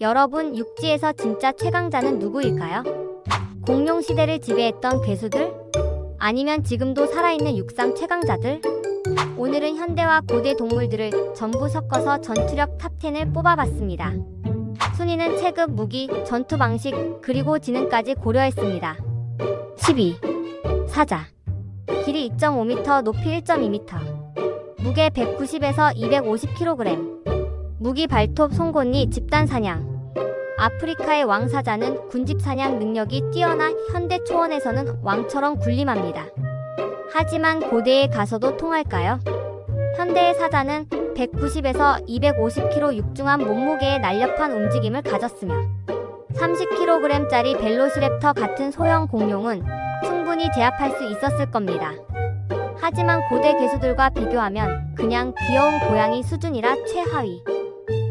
여러분, 육지에서 진짜 최강자는 누구일까요? 공룡 시대를 지배했던 괴수들? 아니면 지금도 살아있는 육상 최강자들? 오늘은 현대와 고대 동물들을 전부 섞어서 전투력 탑10을 뽑아봤습니다. 순위는 체급, 무기, 전투 방식, 그리고 지능까지 고려했습니다. 12. 사자. 길이 2.5m, 높이 1.2m. 무게 190에서 250kg. 무기 발톱 송곳니 집단 사냥. 아프리카의 왕사자는 군집 사냥 능력이 뛰어나 현대 초원에서는 왕처럼 군림합니다. 하지만 고대에 가서도 통할까요? 현대의 사자는 190에서 250kg 육중한 몸무게의 날렵한 움직임을 가졌으며 30kg짜리 벨로시랩터 같은 소형 공룡은 충분히 제압할 수 있었을 겁니다. 하지만 고대 괴수들과 비교하면 그냥 귀여운 고양이 수준이라 최하위.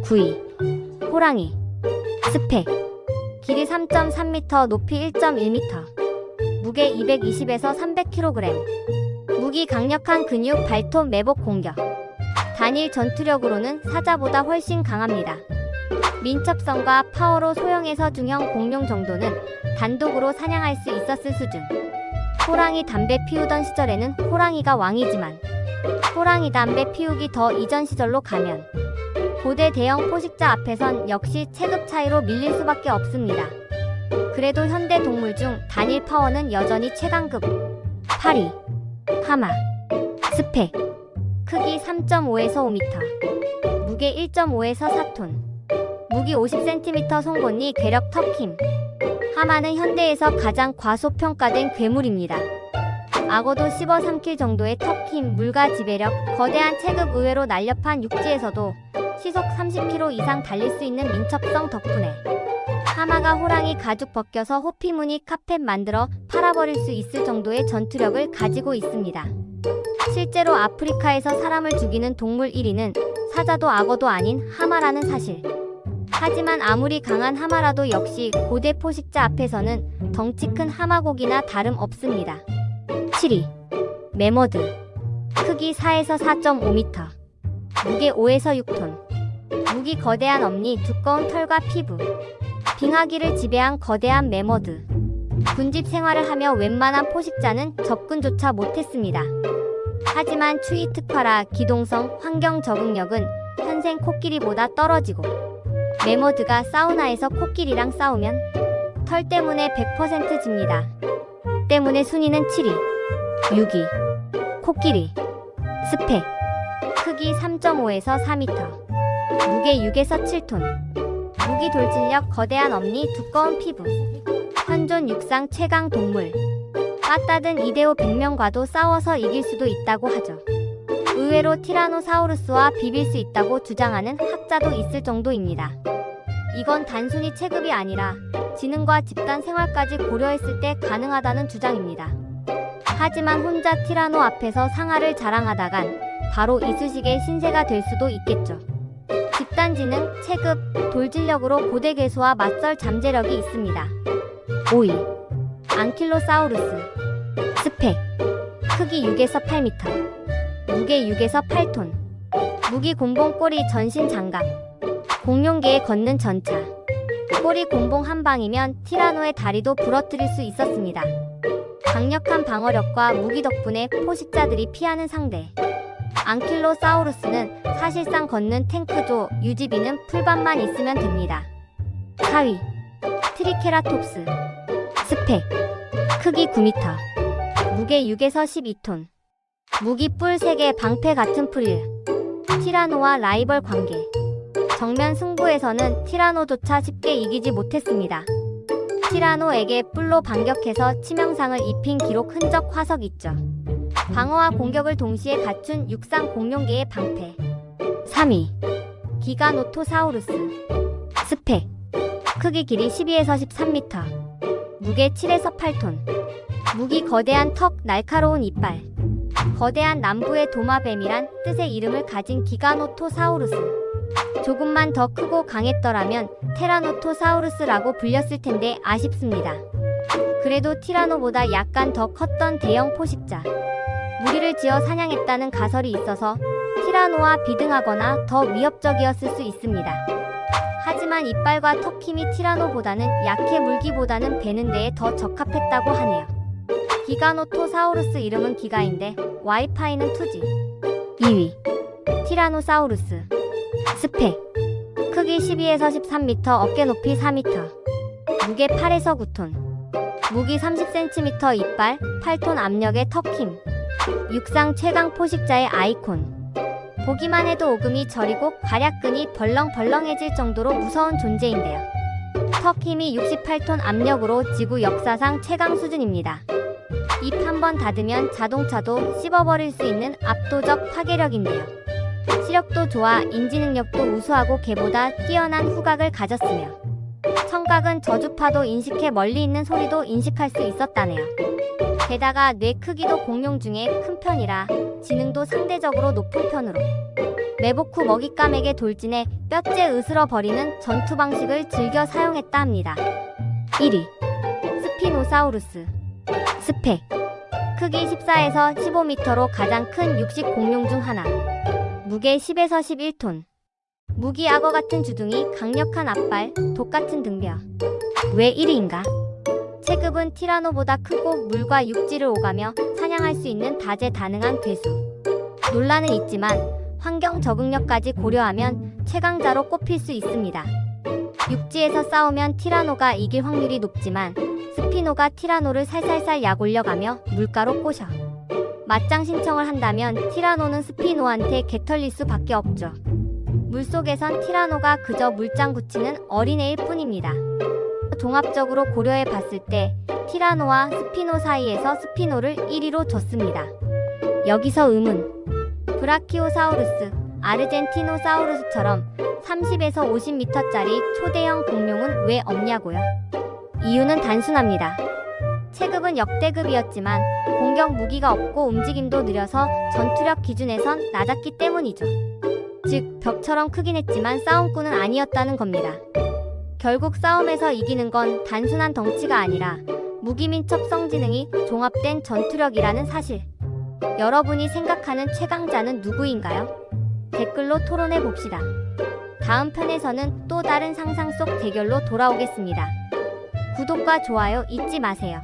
9위. 호랑이. 스펙. 길이 3.3m, 높이 1.1m. 무게 220에서 300kg. 무기 강력한 근육, 발톱, 매복 공격. 단일 전투력으로는 사자보다 훨씬 강합니다. 민첩성과 파워로 소형에서 중형 공룡 정도는 단독으로 사냥할 수 있었을 수준. 호랑이 담배 피우던 시절에는 호랑이가 왕이지만 호랑이 담배 피우기 더 이전 시절로 가면 고대 대형 포식자 앞에선 역시 체급 차이로 밀릴 수밖에 없습니다. 그래도 현대 동물 중 단일 파워는 여전히 최강급. 8위. 하마. 스펙. 크기 3.5에서 5m. 무게 1.5에서 4톤. 무기 50cm 송곳니 괴력 턱힘. 하마는 현대에서 가장 과소평가된 괴물입니다. 악어도 씹어 삼킬 정도의 턱힘, 물과 지배력, 거대한 체급 의외로 날렵한 육지에서도 시속 30km 이상 달릴 수 있는 민첩성 덕분에 하마가 호랑이 가죽 벗겨서 호피무늬 카펫 만들어 팔아버릴 수 있을 정도의 전투력을 가지고 있습니다. 실제로 아프리카에서 사람을 죽이는 동물 1위는 사자도 악어도 아닌 하마라는 사실. 하지만 아무리 강한 하마라도 역시 고대 포식자 앞에서는 덩치 큰 하마고기나 다름없습니다. 7위. 메머드. 크기 4에서 4.5m. 무게 5에서 6톤. 무기 거대한 엄니, 두꺼운 털과 피부. 빙하기를 지배한 거대한 메머드. 군집 생활을 하며 웬만한 포식자는 접근조차 못했습니다. 하지만 추위 특화라 기동성, 환경 적응력은 현생 코끼리보다 떨어지고 메머드가 사우나에서 코끼리랑 싸우면 털 때문에 100% 집니다. 때문에 순위는 7위. 6위. 코끼리. 스펙. 크기 3.5에서 4m. 무게 6에서 7톤. 무기 돌진력 거대한 엄니 두꺼운 피부. 현존 육상 최강 동물. 빠따든 이데오 100명과도 싸워서 이길 수도 있다고 하죠. 의외로 티라노사우루스와 비빌 수 있다고 주장하는 학자도 있을 정도입니다. 이건 단순히 체급이 아니라 지능과 집단 생활까지 고려했을 때 가능하다는 주장입니다. 하지만 혼자 티라노 앞에서 상하를 자랑하다간 바로 이쑤시개 신세가 될 수도 있겠죠. 집단 지능, 체급, 돌진력으로 고대 괴수와 맞설 잠재력이 있습니다. 5위. 안킬로사우루스. 스펙. 크기 6에서 8m. 무게 6에서 8톤. 무기 곤봉 꼬리 전신 장갑. 공룡계에 걷는 전차. 꼬리 곤봉 한 방이면 티라노의 다리도 부러뜨릴 수 있었습니다. 강력한 방어력과 무기 덕분에 포식자들이 피하는 상대. 앙킬로사우루스는 사실상 걷는 탱크조, 유지비는 풀밭만 있으면 됩니다. 4위. 트리케라톱스. 스펙. 크기 9m. 무게 6에서 12톤. 무기 뿔 3개 방패 같은 프릴. 티라노와 라이벌 관계. 정면 승부에서는 티라노조차 쉽게 이기지 못했습니다. 티라노에게 뿔로 반격해서 치명상을 입힌 기록 흔적 화석 있죠. 방어와 공격을 동시에 갖춘 육상 공룡계의 방패. 3위. 기가노토사우루스. 스펙. 크기 길이 12에서 13m. 무게 7에서 8톤. 무기 거대한 턱, 날카로운 이빨. 거대한 남부의 도마뱀이란 뜻의 이름을 가진 기가노토사우루스. 조금만 더 크고 강했더라면 테라노토사우루스라고 불렸을 텐데 아쉽습니다. 그래도 티라노보다 약간 더 컸던 대형 포식자. 무리를 지어 사냥했다는 가설이 있어서 티라노와 비등하거나 더 위협적이었을 수 있습니다. 하지만 이빨과 턱 힘이 티라노보다는 약해 물기보다는 베는 데에 더 적합했다고 하네요. 기가노토사우루스 이름은 기가인데 와이파이는 투지. 2위 티라노사우루스 스펙 크기 12에서 13m 어깨 높이 4m 무게 8에서 9톤 무기 30cm 이빨 8톤 압력의 턱힘 육상 최강 포식자의 아이콘. 보기만 해도 오금이 저리고 괄약근이 벌렁벌렁해질 정도로 무서운 존재인데요. 턱 힘이 68톤 압력으로 지구 역사상 최강 수준입니다. 입 한 번 닫으면 자동차도 씹어버릴 수 있는 압도적 파괴력인데요. 시력도 좋아 인지 능력도 우수하고 개보다 뛰어난 후각을 가졌으며 청각은 저주파도 인식해 멀리 있는 소리도 인식할 수 있었다네요. 게다가 뇌 크기도 공룡 중에 큰 편이라 지능도 상대적으로 높은 편으로 매복 후 먹잇감에게 돌진해 뼈째 으스러 버리는 전투 방식을 즐겨 사용했다 합니다. 1위 스피노사우루스 스펙 크기 14에서 15m로 가장 큰 육식 공룡 중 하나 무게 10에서 11톤. 무기 악어 같은 주둥이, 강력한 앞발, 독 같은 등뼈. 왜 1위인가? 체급은 티라노보다 크고 물과 육지를 오가며 사냥할 수 있는 다재다능한 괴수. 논란은 있지만 환경 적응력까지 고려하면 최강자로 꼽힐 수 있습니다. 육지에서 싸우면 티라노가 이길 확률이 높지만 스피노가 티라노를 살살살 약 올려가며 물가로 꼬셔. 맞짱 신청을 한다면 티라노는 스피노한테 개털릴 수밖에 없죠. 물속에선 티라노가 그저 물장 굳히는 어린애일 뿐입니다. 종합적으로 고려해 봤을 때 티라노와 스피노 사이에서 스피노를 1위로 줬습니다. 여기서 의문. 브라키오사우루스, 아르젠티노사우루스처럼 30에서 50m짜리 초대형 공룡은 왜 없냐고요? 이유는 단순합니다. 체급은 역대급이었지만 공격 무기가 없고 움직임도 느려서 전투력 기준에선 낮았기 때문이죠. 즉, 벽처럼 크긴 했지만 싸움꾼은 아니었다는 겁니다. 결국 싸움에서 이기는 건 단순한 덩치가 아니라 무기민 첩 성 지능이 종합된 전투력이라는 사실. 여러분이 생각하는 최강자는 누구인가요? 댓글로 토론해 봅시다. 다음 편에서는 또 다른 상상 속 대결로 돌아오겠습니다. 구독과 좋아요 잊지 마세요.